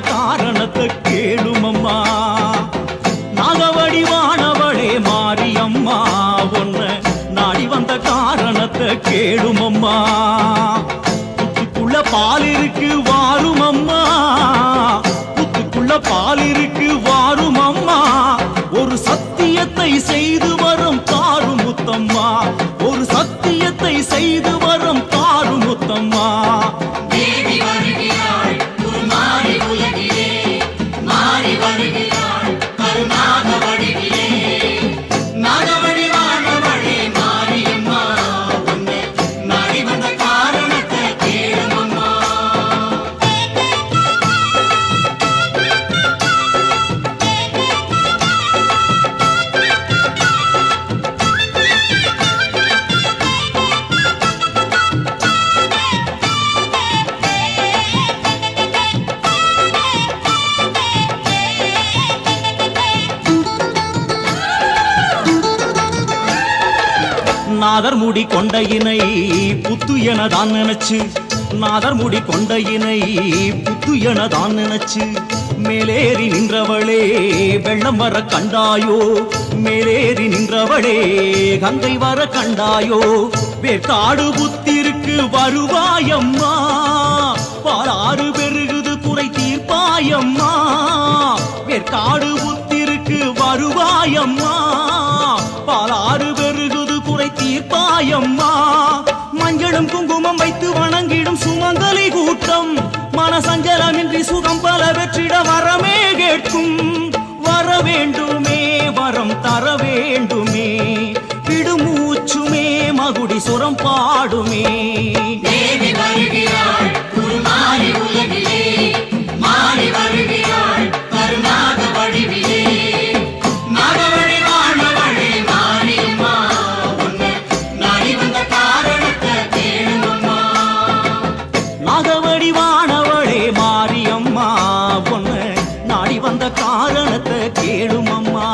காரணத்தை கேளுமம்மா. நாகவடிவானவளே மாரியம்மா உன்ன நாடி வந்த காரணத்தை கேளுமம்மா. புத்துக்குள்ள பால் இருக்கு வாரும் அம்மா புத்துக்குள்ள பால் இருக்கு வாரும் அம்மா ஒரு சத்தியத்தை செய்து வரும் தாரும் முத்தம்மா. ஒரு சத்தியத்தை செய்து வரும் தாரும் முத்தம்மா. தேவி வருகிறாள் உருமாறி உயர் நாதர் முடி கொண்ட இணை புத்து என தான் நினைச்சு. நாதர் முடி கொண்ட இணை புத்து என தான் நினைச்சு. மேலேறி நின்றவளே வெள்ளம் வர கண்டாயோ? மேலேறி நின்றவளே கங்கை வர கண்டாயோ? வேட்டாடு புத்திருக்கு வருவாயம்மா. பாலாறு பெருகுது குறை தீர்ப்பாயம்மா. வேற்காடு புத்திருக்கு வருவாயம்மா. பெருகுது தீர்ப்பாயம்மா மஞ்சளும் குங்குமம் வைத்து வணங்கிடும் சுமங்கலி கூட்டம். மனசஞ்சலமின்றி சுகம் பல வெற்றிட வரமே கேட்கும். வர வேண்டுமே வரம் தர வேண்டுமே. விடுமூச்சுமே மகுடி சுரம் பாடுமே. கேளுமம்மா.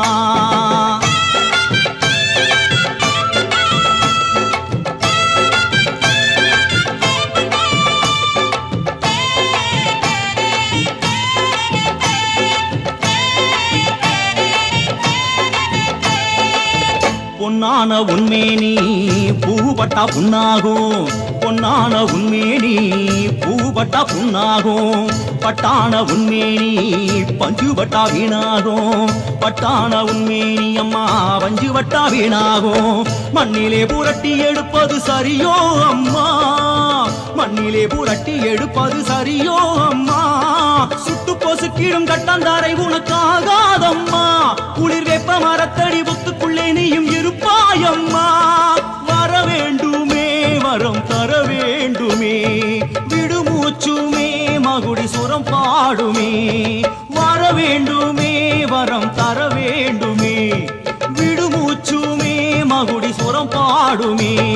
பொன்னான உண்மை நீ பூவட்டா புண்ணாகும். பொன்னான உண்மேனி பூவட்டா புண்ணாகும். பட்டான உண்மேனி பஞ்சுவட்டா வீணாகும். பட்டான உண்மேனி அம்மா பஞ்சுவட்டா வீணாகும். மண்ணிலே புரட்டி எடுப்பது சரியோ அம்மா. மண்ணிலே புரட்டி எடுப்பது சரியோ அம்மா. சுட்டு போசு கீழும் கட்டந்தாரை உனக்காகாதம்மா. குளிர் வெப்ப மரத்தடி ஒத்துக்குள்ளே நீயும் இருப்பாயம்மா. வர வேண்டும். வர வேண்டுமே வரம் தர வேண்டுமே விடுமூச்சுமே மகுடி சுரம் பாடுமே.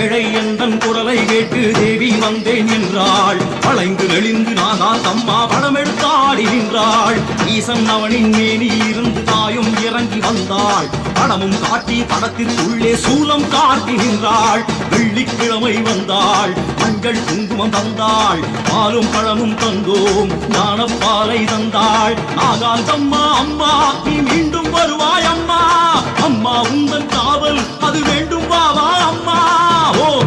ஏழை எந்தன் குரலை கேட்டு தேவி வந்தேன் என்றாள். வளைந்து நெளிந்து நாகா தம்மா படமெடுத்தாடி நின்றாள். ஈசன் அவனின் மேனி இருந்து தாயும் இறங்கி வந்தாள். படமும் காட்டி படத்திற்குள்ளே சூலம் காட்டி நின்றாள். வெள்ளிக்கிழமை வந்தாள். மஞ்சள் குங்குமம் தந்தாள். பாலும் பழமும் தந்தோம். ஞானப்பாலை தந்தாள். நாகாந்தம்மா அம்மா நீ மீண்டும் வருவாய் அம்மா. அம்மா உந்தன் காவல் அது வேண்டும்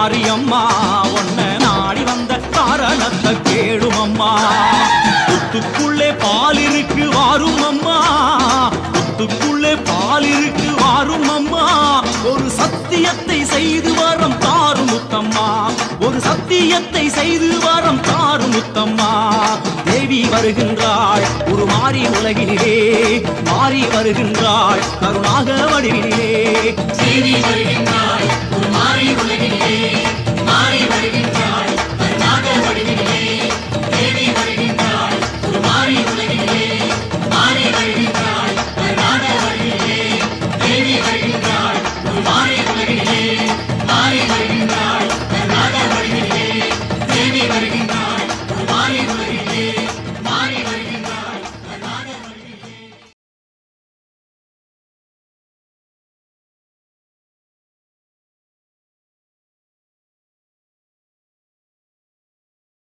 மாரியம்மா உன்னை நாடி வந்த காரணத்தை கேளும் அம்மா புத்துக்குள்ளே பால் இருக்கு வாரும் அம்மா புத்துக்குள்ளே பால் இருக்கு வாரும் அம்மா ஒரு சத்தியத்தை செய்து வரம் தாரும் முத்தம்மா. ஒரு சத்தியத்தை செய்து வரம் தாரும் முத்தம்மா. தேவி வருகின்றாள் உருமாறி உலகிலே மாறி வருகின்றாள் கருணாக வடிவிலே தேவி வருகின்றாள் உருமாறி உலகிலே மாறி வருகின்றாள்